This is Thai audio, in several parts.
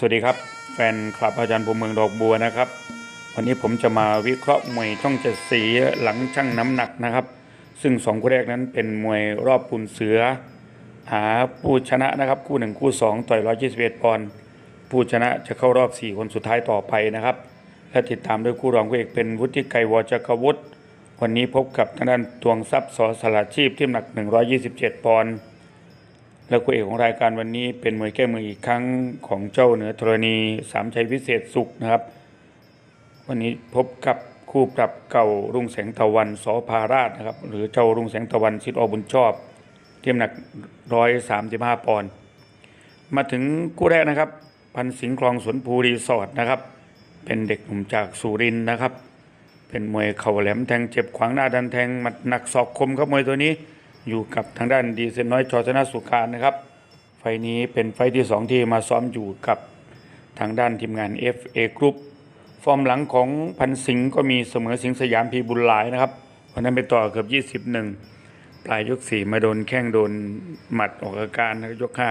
สวัสดีครับ แฟนคลับอาจารย์ภูมิเมืองดอกบัวนะครับ วันนี้ผมจะมาวิเคราะห์มวยช่องเจ็ดสีหลังชั่งน้ำหนักนะครับ ซึ่งสองคู่แรกนั้นเป็นมวยรอบปุนเสือ หาผู้ชนะนะครับคู่หนึ่งคู่สองต่อยร้อยยี่สิบเอ็ดปอนด์ผู้ชนะจะเข้ารอบสี่คนสุดท้ายต่อไปนะครับ และติดตามด้วยคู่รองคู่เอกเป็นวุฒิไกรวจักรวุฒิวันนี้พบกับทางด้านตวงทรัพย์สอสละชีพที่น้ำหนัก127ปอนด์ แล้วคู่เอกของรายการวันนี้เป็นมวยแก้มืออีกครั้งของเจ้าเหนือธรณีสามชัยวิเศษสุขนะครับ วันนี้พบกับคู่ปรับเก่ารุ่งแสงตะวันสอพาราชนะครับ หรือเจ้ารุ่งแสงตะวันสิทธิ์อบุญชอบเทียมหนักร้อยสามสิบห้าปอนด์มาถึงคู่แรกนะครับ พันสิงคลองสวนภูรีสอร์ทนะครับ เป็นเด็กหนุ่มจากสุรินทร์นะครับ เป็นมวยเข่าแหลมแทงเจ็บขวางหน้าดันแทงหมัดหนักศอกคมครับมวยตัวนี้ อยู่กับทางด้านดีเซนน้อยชอชนะสุการนะครับ ไฟนี้เป็นไฟที่สองที่มาซ้อมอยู่กับทางด้านทีมงาน FA Group ฟอร์มหลังของพันสิงก็มีเสมอสิงสยามพีบุญหลายนะครับวันนั้นไปต่อเกือบ21 ปลายยกสี่มาโดนแข้งโดนหมัดออกอาการนะยกห้า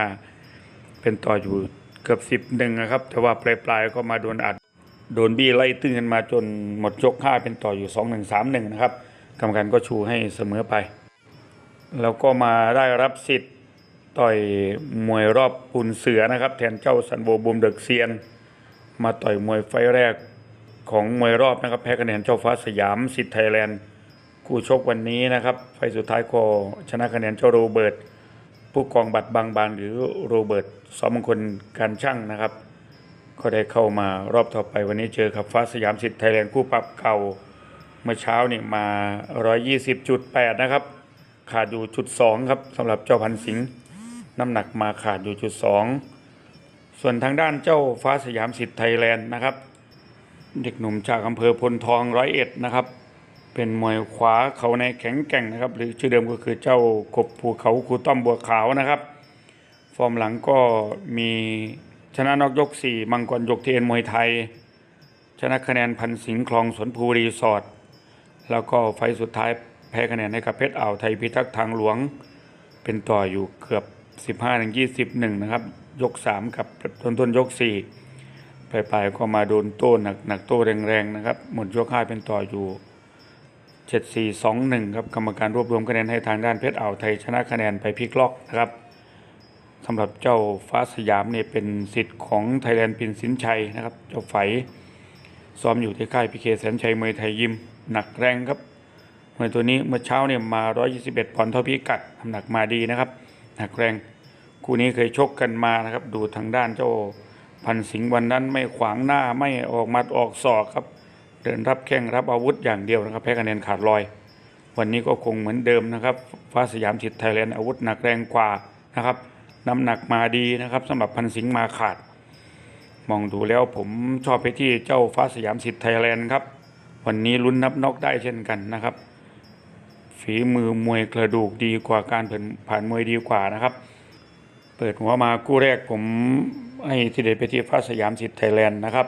เป็นต่ออยู่เกือบสิบหนึ่งนะครับ แต่ว่าปลายปลายก็มาโดนอัด โดนบี้ไล่ตึงกันมาจนหมดยกห้าเป็นต่ออยู่สองหนึ่งสามหนึ่งนะครับกรรมการก็ชูให้เสมอไป แล้วก็มาได้รับสิทธิ์ต่อยมวยรอบปุนเสือนะครับ แทนเจ้าสันโบบูมเด็กเซียน มาต่อยมวยไฟแรกของมวยรอบนะครับ แพ้คะแนนเจ้าฟ้าสยามสิทธิ์ไทยแลนด์คู่ชกวันนี้นะครับ ไฟสุดท้ายก็ชนะคะแนนเจ้าโรเบิร์ตผู้กองบัตรบางบานหรือโรเบิร์ตสอมมงคลการช่างนะครับ ก็ได้เข้ามารอบต่อไปวันนี้เจอกับฟ้าสยามสิทธิ์ไทยแลนด์คู่ปรับเก่าเมื่อเช้านี่มา 120.8 นะครับ ขาดอยู่จุดสองครับสำหรับเจ้าพันสิงห์น้ำหนักมาขาดอยู่จุดสองส่วนทางด้านเจ้าฟ้าสยามสิทธิ์ไทยแลนด์นะครับ เด็กหนุ่มจากอำเภอพลทองร้อยเอ็ดนะครับ เป็นมวยขวาเขาในแข็งแกร่งนะครับ หรือชื่อเดิมก็คือเจ้ากบภูเขาครูต้อมบัวขาวนะครับ ฟอร์มหลังก็มีชนะนอกยก 4 มังกรยกเทียนมวยไทย ชนะคะแนนพันสิงห์คลองสวนภูรีสอร์ทแล้วก็ไฟสุดท้าย พ้คะแนนให้กับเพชรอ่าวไทยพิทักษ์ทางหลวง เป็นต่ออยู่เกือบ 15ถึง21 นะครับ ยก 3 กับต้นต้นยก 4 ปลายๆก็มาโดนโต้หนักหนักๆโต้แรงๆนะครับหมดยก5เป็นต่ออยู่ 7421 ครับกรรมการรวบรวมคะแนนให้ทางด้านเพชรอ่าวไทยชนะคะแนนไปพลิกล็อกนะครับสำหรับเจ้าฟ้าสยามเนี่ยเป็นสิทธิ์ของไทยแลนด์ปินสินชัยนะครับ เจ้าไฝซ้อมอยู่ที่ค่ายพีเคแสนชัยมวยไทยยิมหนักแรงครับ มวยตัวนี้เมื่อเช้าเนี่ยมา 121ปอนด์เท่าพิกัดน้ำหนักมาดีนะครับหนักแรงคู่นี้เคยชกกันมานะครับ ดูทางด้านเจ้าพันสิงห์วันนั้นไม่ขวางหน้าไม่ออกมัดออกศอกครับ เดินรับแข้งรับอาวุธอย่างเดียวนะครับ แพ้คะแนนขาดลอย วันนี้ก็คงเหมือนเดิมนะครับ ฟ้าสยามสิทธิ์ไทยแลนด์อาวุธหนักแรงกว่านะครับ น้ำหนักมาดีนะครับสำหรับพันสิงห์มาขาด มองดูแล้วผมชอบไปที่เจ้าฟ้าสยามสิทธิ์ไทยแลนด์ครับ วันนี้ลุ้นนับน็อกได้เช่นกันนะครับ ฝีมือมวยกระดูกดีกว่าการผ่านานมวยดีกว่านะครับ เปิดหัวมาคู่แรกผมให้ทีเด็ดไปที่ฟ้าสยามสิทธิ์ไทยแลนด์นะครับ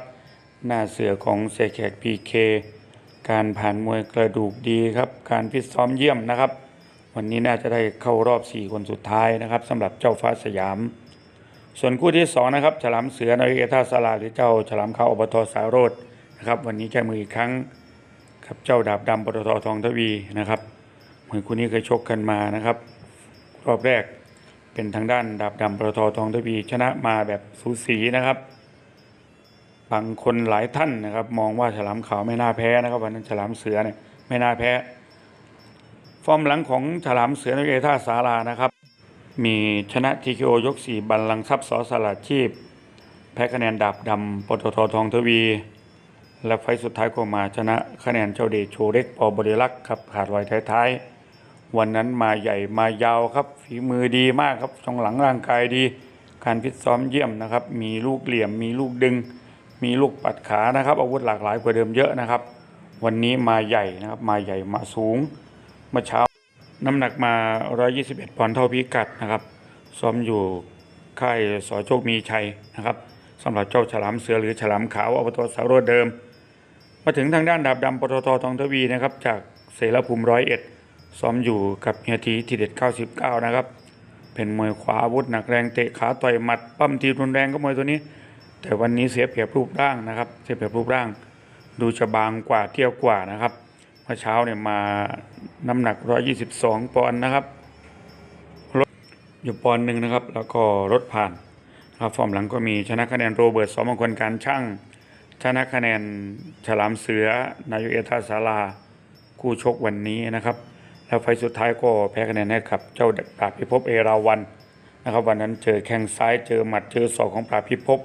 หน้าเสือของเสยแขกพีเคการผ่านมวยกระดูกดีครับ การฟิตซ้อมเยี่ยมนะครับ วันนี้น่าจะได้เข้ารอบ 4 คนสุดท้ายนะครับสำหรับเจ้าฟ้าสยาม ส่วนคู่ที่ 2 นะครับ ฉลามเสือนาวิเอท่าสลาหรือเจ้าฉลามขาวอบตสาโรดนะครับ วันนี้แก้มืออีกครั้งกับเจ้าดาบดำปตททองทวีนะครับ เหมือนคู่นี้เคยชกกันมานะครับ รอบแรกเป็นทางด้านดาบดำปตททองทวีชนะมาแบบสูสีนะครับ บางคนหลายท่านนะครับ มองว่าฉลามขาวไม่น่าแพ้นะครับวันนั้นฉลามเสือเนี่ยไม่น่าแพ้ ฟอร์มหลังของฉลามเสือในเอท่าสารานะครับ มีชนะทีเคอยกสี่บัลลังทรัพย์สอสลัดชีพ แพ้คะแนนดาบดำปตททองทวีและไฟสุดท้ายก็มาชนะคะแนนเจ้าเดชโชเล็กปอบริลักษ์ครับขาดลอยท้ายๆ วันนั้นมาใหญ่มายาวครับฝีมือดีมากครับช่องหลังร่างกายดี การฟิตซ้อมเยี่ยมนะครับ มีลูกเหลี่ยม มีลูกดึง มีลูกปัดขานะครับ อาวุธหลากหลายกว่าเดิมเยอะนะครับ วันนี้มาใหญ่นะครับมาใหญ่มาสูงเมื่อเช้าน้ำหนักมา 121ปอนด์เท่าพิกัดนะครับ ซ้อมอยู่ค่ายสอโชคมีชัยนะครับสำหรับเจ้าฉลามเสือหรือฉลามขาวอบตสารวดเดิม มาถึงทางด้านดาบดำปตททองทวีนะครับจากเสรภูมิร้อยเอ็ด ซ้อมอยู่กับเฮียทีทีเด็ด99 นะครับ เป็นมวยขวาอาวุธหนักแรงเตะขาต่อยหมัดปั้มทีรุนแรงก็มวยตัวนี้ แต่วันนี้เสียเปรียบรูปร่างนะครับ เสียเปรียบรูปร่าง ดูจะบางกว่าเที่ยวกว่านะครับเมื่อเช้าเนี่ยมาน้ำหนัก 122 ปอนด์นะครับลดอยู่ปอนด์หนึ่งนะครับ แล้วก็ลดผ่านนะครับฟอร์มหลังก็มีชนะคะแนนโรเบิร์ตสมงคลการช่างชนะคะแนนฉลามเสือ นายกเอทาสาราคู่ชกวันนี้นะครับ แล้วไฟสุดท้ายก็แพ้คะแนนให้กับเจ้าปราบพิภพเอราวันนะครับ วันนั้นเจอแข้งซ้ายเจอหมัดเจอศอกของปราบพิภพ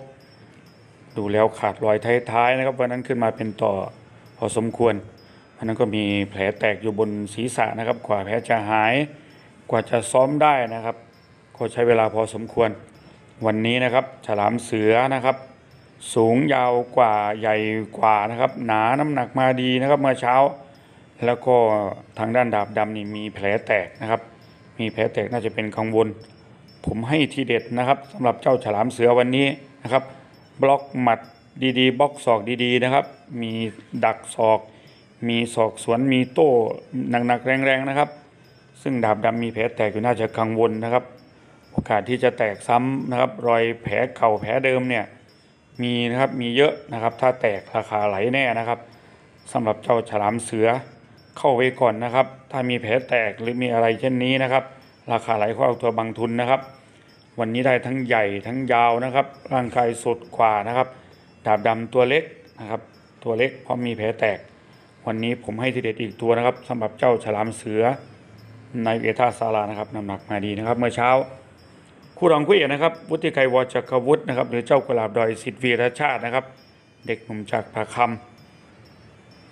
ดูแล้วขาดรอยท้ายๆนะครับ วันนั้นขึ้นมาเป็นต่อพอสมควรวันนั้นก็มีแผลแตกอยู่บนศีรษะนะครับ กว่าแผลจะหาย กว่าจะซ้อมได้นะครับก็ใช้เวลาพอสมควร วันนี้นะครับฉลามเสือนะครับ สูงยาวกว่าใหญ่กว่านะครับ หนาน้ำหนักมาดีนะครับเมื่อเช้า แล้วก็ทางด้านดาบดำนี่มีแผลแตกนะครับ มีแผลแตกน่าจะเป็นกังวล ผมให้ทีเด็ดนะครับสำหรับเจ้าฉลามเสือวันนี้นะครับ บล็อกหมัดดีๆบล็อกศอกดีๆนะครับ มีดักศอก มีศอกสวนมีโต้หนักๆแรงๆนะครับ ซึ่งดาบดำมีแผลแตกอยู่น่าจะกังวลนะครับ โอกาสที่จะแตกซ้ำนะครับ รอยแผลเก่าแผลเดิมเนี่ยมีนะครับมีเยอะนะครับ ถ้าแตกราคาไหลแน่นะครับสำหรับเจ้าฉลามเสือ เข้าไว้ก่อนนะครับ ถ้ามีแผลแตกหรือมีอะไรเช่นนี้นะครับ ราคาไหลเข้าเอาตัวบังทุนนะครับ วันนี้ได้ทั้งใหญ่ทั้งยาวนะครับ ร่างกายสดกว่านะครับ ดาบดำตัวเล็กนะครับ ตัวเล็กเพราะมีแผลแตก วันนี้ผมให้ทีเด็ดอีกตัวนะครับสำหรับเจ้าฉลามเสือในเอทาซาลานะครับน้ำหนักมาดีนะครับ เมื่อเช้า คู่รองคู่เอกนะครับ วุฒิไกรวจักรวุฒินะครับ หรือเจ้ากุหลาบดอยสิทธิ์วีรชาตินะครับ เด็กหนุ่มจากผาคำ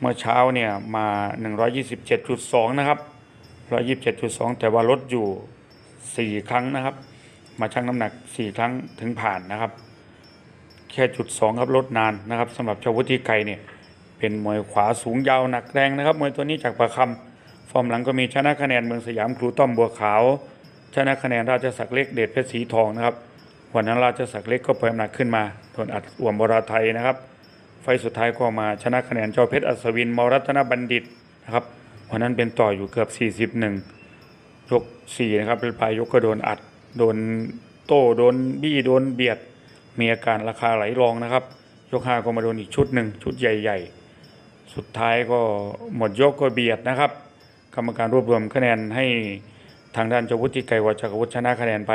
เมื่อเช้าเนี่ยมา 127.2 นะครับ 127.2 แต่ว่าลดอยู่ 4 ครั้งนะครับ มาชั่งน้ำหนัก 4 ครั้งถึงผ่านนะครับ แค่จุดสองครับลดนานนะครับสำหรับเจ้าวุฒิไกรเนี่ยเป็นมวยขวาสูงยาวหนักแรงนะครับมวยตัวนี้จากประคำฟอร์มหลังก็มีชนะคะแนนเมืองสยามครูต้อมบัวขาว ชนะคะแนนราชสักเล็กเดชเพชรสีทองนะครับวันนั้นราชสักเล็กก็เพิ่มหนักขึ้นมาโดนอัดอ่วมบราไทยนะครับ ไฟสุดท้ายก็มาชนะคะแนนเจ้าเพชรอัศวินมรัตนบัณฑิตนะครับวันนั้นเป็นต่ออยู่เกือบ 41 ยก 4 นะครับเป็นปลายยกก็โดนอัด โดนโต้โดนบี้โดนเบียด มีอาการราคาไหลรองนะครับ ยกห้าก็มาโดนอีกชุดหนึ่งชุดใหญ่ ๆ สุดท้ายก็หมดยกก็เบียดนะครับ กรรมการรวบรวมคะแนนให้ทางด้านเจ้าวุฒิไกรวัชรวุฒิชนะคะแนนไป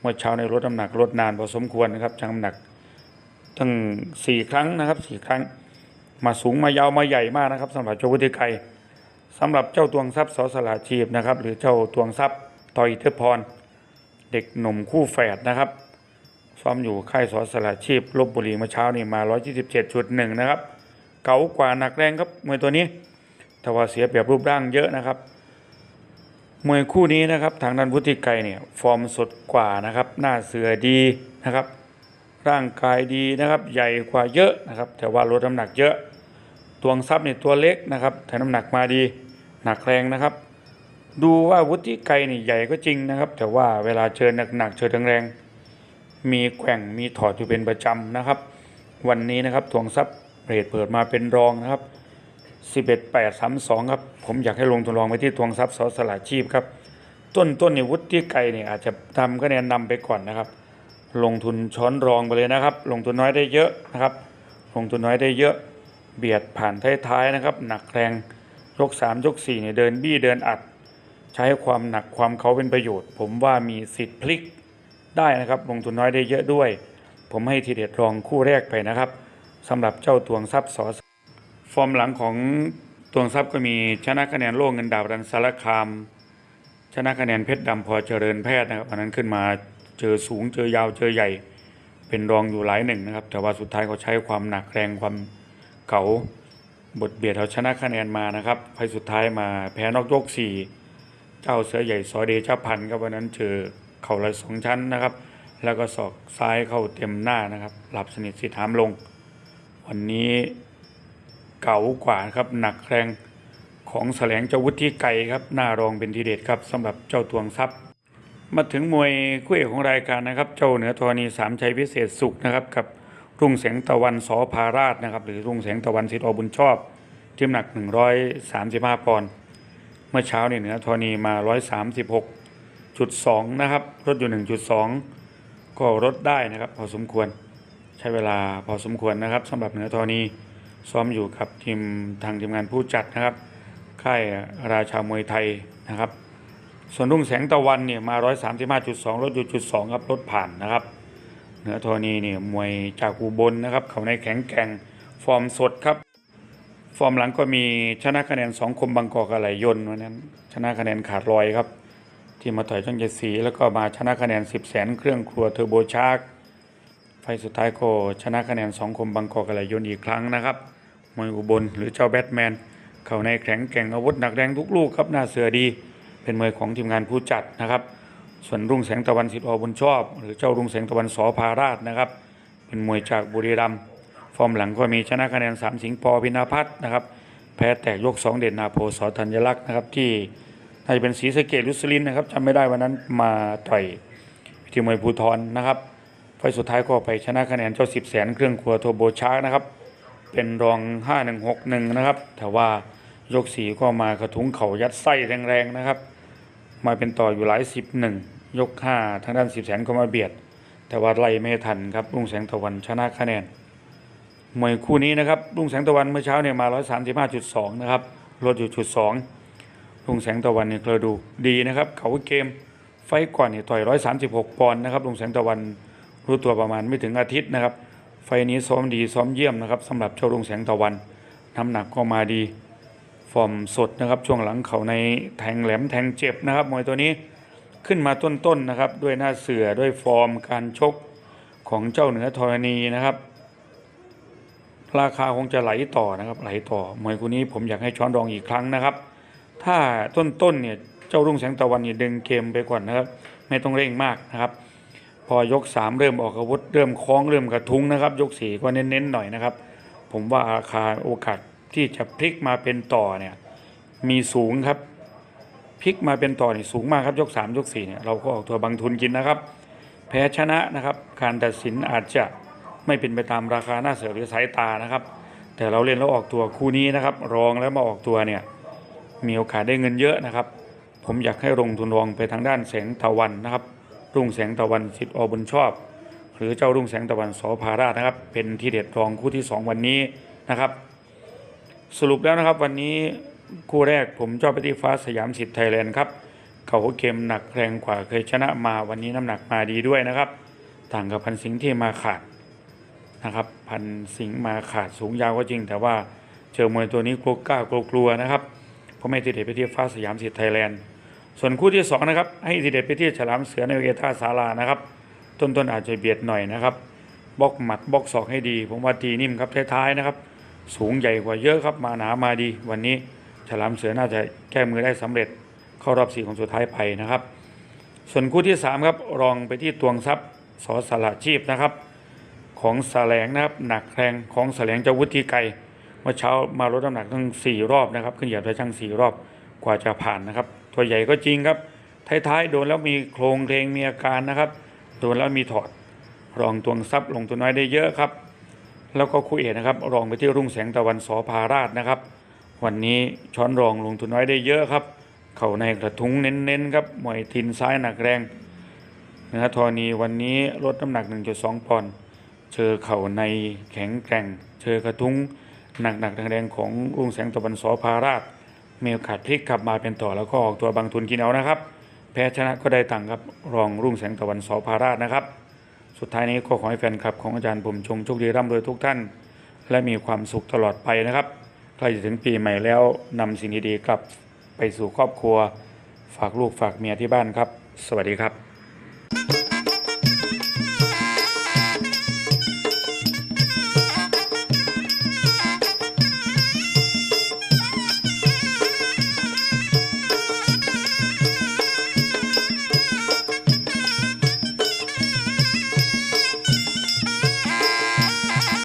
เมื่อเช้าในลดน้ำหนักลดนานพอสมควรนะครับชั่งน้ำหนัก ทั้งสี่ครั้งนะครับสี่ครั้ง มาสูงมายาวมาใหญ่มากนะครับสำหรับเจ้าวุฒิไกรสำหรับเจ้าตวงทรัพย์สอสลาชีพนะครับ หรือเจ้าตวงทรัพย์ต่อยเทพพร เด็กหนุ่มคู่แฝดนะครับซ้อมอยู่ค่ายสอสลาชีพลบบุรีเมื่อเช้านี่มา 127.1 นะครับ เก๋ากว่าหนักแรงครับมวยตัวนี้แต่ว่าเสียเปรียบรูปร่างเยอะนะครับมวยคู่นี้นะครับทางด้านพุทธิไกรเนี่ยฟอร์มสดกว่านะครับ หน้าเสือดีนะครับ ร่างกายดีนะครับ ใหญ่กว่าเยอะนะครับ แต่ว่าลดน้ำหนักเยอะตวงทรัพย์เนี่ยตัวเล็กนะครับแต่น้ำหนักมาดีหนักแรงนะครับ ดูว่าวุฒิไกรนี่ยใหญ่ก็จริงนะครับ แต่ว่าเวลาเจอหนักๆเจอแรงๆมีแกว่งมีถอดอยู่เป็นประจำนะครับ วันนี้นะครับทวงทรัพย์เรทเปิดมาเป็นรองนะครับ11 8 3 2ครับผมอยากให้ลงทุนรองไปที่ทวงทรัพย์สสลาชีพครับ ต้นต้นนี่วุฒิไกรเนี่ยอาจจะทำคะแนนนำไปก่อนนะครับ ลงทุนช้อนรองไปเลยนะครับ ลงทุนน้อยได้เยอะนะครับ ลงทุนน้อยได้เยอะ เบียดผ่านท้ายๆนะครับ หนักแรงยก3ยก4เนี่ยเดินบี้เดินอัด ใช้ความหนักความเขาเป็นประโยชน์ ผมว่ามีสิทธิ์พลิกได้นะครับ ลงทุนน้อยได้เยอะด้วย ผมให้ทีเด็ดรองคู่แรกไปนะครับสำหรับเจ้าตวงทรัพย์สอฟอร์มหลังของตวงทรัพย์ก็มีชนะคะแนนโล่เงินดาวรันสารคาม ชนะคะแนนเพชรดำพอเจริญแพทย์นะครับอันนั้นขึ้นมา เจอสูงเจอยาวเจอใหญ่ เป็นรองอยู่หลายหนึ่งนะครับ แต่ว่าสุดท้ายเขาใช้ความหนักแรงความเก๋าบทเบียดเอาชนะคะแนนมานะครับไฟล์สุดท้ายมาแพ้นอกยกสี่เจ้าเสือใหญ่ซอเดชาพันธ์ครับวันนั้นเจอเข่าลอยสองชั้นนะครับ แล้วก็ศอกซ้ายเข้าเต็มหน้านะครับ หลับสนิทสิทามลง วันนี้เก่ากว่าครับหนักแรงของแสลงเจ้าวุฒิไก่ครับหน้ารองเป็นทีเด็ดครับสำหรับเจ้าตวงทรัพย์ มาถึงมวยคู่เอกของรายการนะครับ เจ้าเหนือธรณีสามชัยพิเศษสุขนะครับกับรุ่งแสงตะวันสอพาราชนะครับหรือรุ่งแสงตะวันสิทธิ์อบุญชอบที่น้ำหนัก 135 ปอนด์เมื่อเช้าเนี่ยเหนือธรณีมา 136.2 นะครับลดอยู่ 1.2 ก็ลดได้นะครับ พอสมควรใช้เวลาพอสมควรนะครับสำหรับเหนือทอนีซ้อมอยู่กับทีมทางทีมงานผู้จัดนะครับค่ายราชามวยไทยนะครับ ส่วนรุ่งแสงตะวันเนี่ยมา 135.2ลดอยู่จุด2ครับลดผ่านนะครับเหนือทอนีเนี่ยมวยจากอุบลนะครับ เขาในแข็งแกร่งฟอร์มสดครับ ฟอร์มหลังก็มีชนะคะแนนสองคมบางกอกอะไรยน์วันนั้น ชนะคะแนนขาดลอยครับ ที่มาต่อยช่องเจ็ดสีแล้วก็มาชนะคะแนน10แสนเครื่องครัวเทอร์โบชาร์กไฟสุดท้ายก็ชนะคะแนนสองคมบางกอกอะไรยน์อีกครั้งนะครับมวยอุบลหรือเจ้าแบทแมน เขาในแข็งแกร่งอาวุธหนักแรงทุกลูกครับหน้าเสือดี เป็นมวยของทีมงานผู้จัดนะครับ ส่วนรุ่งแสงตะวันสิทธิ์อบุญชอบ หรือเจ้ารุ่งแสงตะวันสอพาราชนะครับ เป็นมวยจากบุรีรัมย์ฟอร์มหลังก็มีชนะคะแนนสามสิงห์ปอพินาพัฒน์นะครับ แพ้แตกยกสองเด่นนาโพสอธัญลักษณ์นะครับที่น่าจะเป็นศรีสะเกดลุสลินนะครับจำไม่ได้วันนั้นมาต่อยที่มวยภูทรนะครับไฟสุดท้ายก็ไปชนะคะแนนเจ้าสิบแสนเครื่องครัวโทโบชาร์กนะครับ เป็นรอง 5161 นะครับ แต่ว่ายกสีก็มากระทุ้งเข่ายัดไส้แรงๆนะครับ มาเป็นต่ออยู่หลายสิบหนึ่งยกห้าทางด้านสิบแสนก็มาเบียด แต่ว่าไล่ไม่ทันครับรุ่งแสงตะวันชนะคะแนนมวยคู่นี้นะครับรุ่งแสงตะวันเมื่อเช้าเนี่ยมา135.2นะครับลดอยู่จุด2รุ่งแสงตะวันเนี่ยกระดูดีนะครับ เขาเกมไฟก่อนเนี่ยต่อย136ปอนด์นะครับรุ่งแสงตะวันรู้ตัวประมาณไม่ถึงอาทิตย์นะครับ ไฟนี้ซ้อมดีซ้อมเยี่ยมนะครับสำหรับเจ้ารุ่งแสงตะวันน้ำหนักก็มาดี ฟอร์มสดนะครับช่วงหลังเขาในแทงแหลมแทงเจ็บนะครับมวยตัวนี้ขึ้นมาต้นๆนะครับ ด้วยหน้าเสือด้วยฟอร์มการชกของเจ้าเหนือธรณีนะครับ ราคาคงจะไหลต่อนะครับไหลต่อมวยคู่นี้ผมอยากให้ช้อนรองอีกครั้งนะครับ ถ้าต้นๆเนี่ยเจ้ารุ่งแสงตะวันเนี่ยดึงเกมไปก่อนนะครับ ไม่ต้องเร่งมากนะครับ พอยกสามเริ่มออกอาวุธเริ่มคล้องเริ่มกระทุ้งนะครับ ยกสี่ก็เน้นๆหน่อยนะครับ ผมว่าอาคาโอกาส ที่จะพลิกมาเป็นต่อเนี่ยมีสูงครับพลิกมาเป็นต่อนี่สูงมากครับยกสามยกสี่เนี่ยเราก็ออกตัวบางทุนกินนะครับ แพ้ชนะนะครับการตัดสินอาจจะไม่เป็นไปตามราคาหน้าเสือหรือสายตานะครับ แต่เราเล่นแล้วออกตัวคู่นี้นะครับรองแล้วมาออกตัวเนี่ยมีโอกาสได้เงินเยอะนะครับ ผมอยากให้ลงทุนรองไปทางด้านแสงตะวันนะครับ รุ่งแสงตะวันสิทธิ์อบุญชอบ หรือเจ้ารุ่งแสงตะวันสอพาราชนะครับ เป็นที่เด็ดรองคู่ที่ 2 วันนี้นะครับ สรุปแล้วนะครับวันนี้คู่แรกผมเจ้าไปที่ฟ้าสยามสิทธิ์ไทยแลนด์ครับ เขาเกมหนักแรงกว่าเคยชนะมาวันนี้น้ำหนักมาดีด้วยนะครับ ต่างกับพันสิงห์ที่มาขาดนะครับ พันสิงห์มาขาดสูงยาวก็จริง แต่ว่าเจอมวยตัวนี้กลัวกล้ากลัวนะครับเพราะไม่ติดเด็ดไปที่ฟ้าสยามสิทธิ์ไทยแลนด์ส่วนคู่ที่สองนะครับให้ทีเด็ดไปที่ฉลามเสือในเวท่าศาลานะครับ ต้นๆอาจจะเบียดหน่อยนะครับบล็อกหมัดบล็อกศอกให้ดี ผมว่าทีนิ่มครับท้ายๆนะครับ สูงใหญ่กว่าเยอะครับมาหนามาดี วันนี้ฉลามเสือน่าจะแก้มือได้สำเร็จเข้ารอบสี่ของสุดท้ายไปนะครับ ส่วนคู่ที่สามครับรองไปที่ตวงทรัพย์สอสละชีพนะครับ ของแสลงนะครับหนักแรงของแสลงเจ้าวุฒิไกรเมื่อเช้ามาลดน้ำหนักทั้งสี่รอบนะครับขึ้นเหยียบได้ช่างสี่รอบกว่าจะผ่านนะครับ ตัวใหญ่ก็จริงครับท้ายๆโดนแล้วมีโครงเพลงมีอาการนะครับโดนแล้วมีถอดรองตวงทรัพย์ลงตัวน้อยได้เยอะครับ แล้วก็คู่เอกนะครับ รองไปที่รุ่งแสงตะวันสอพาราชนะครับ วันนี้ช้อนรองลงทุนน้อยได้เยอะครับ เข่าในกระทุ้งเน้นๆครับมวยทินซ้ายหนักแรงเนื้อธรณีวันนี้ลดน้ำหนัก 1.2 ปอนด์เจอเข่าในแข็งแกร่งเจอกระทุ้งหนักๆแรงๆของรุ่งแสงตะวันสอพาราชมีโอกาสพลิกกลับมาเป็นต่อแล้วก็ออกตัวบางทุนกินเอานะครับ แพ้ชนะก็ได้ตังค์ครับรองรุ่งแสงตะวันสอพาราชนะครับ สุดท้ายนี้ก็ขอให้แฟนคลับของอาจารย์ผมชงโชคดีร่ำรวยทุกท่าน และมีความสุขตลอดไปนะครับใกล้จะถึงปีใหม่แล้วนำสิ่งดีๆกลับไปสู่ครอบครัว ฝากลูกฝากเมียที่บ้านครับ สวัสดีครับ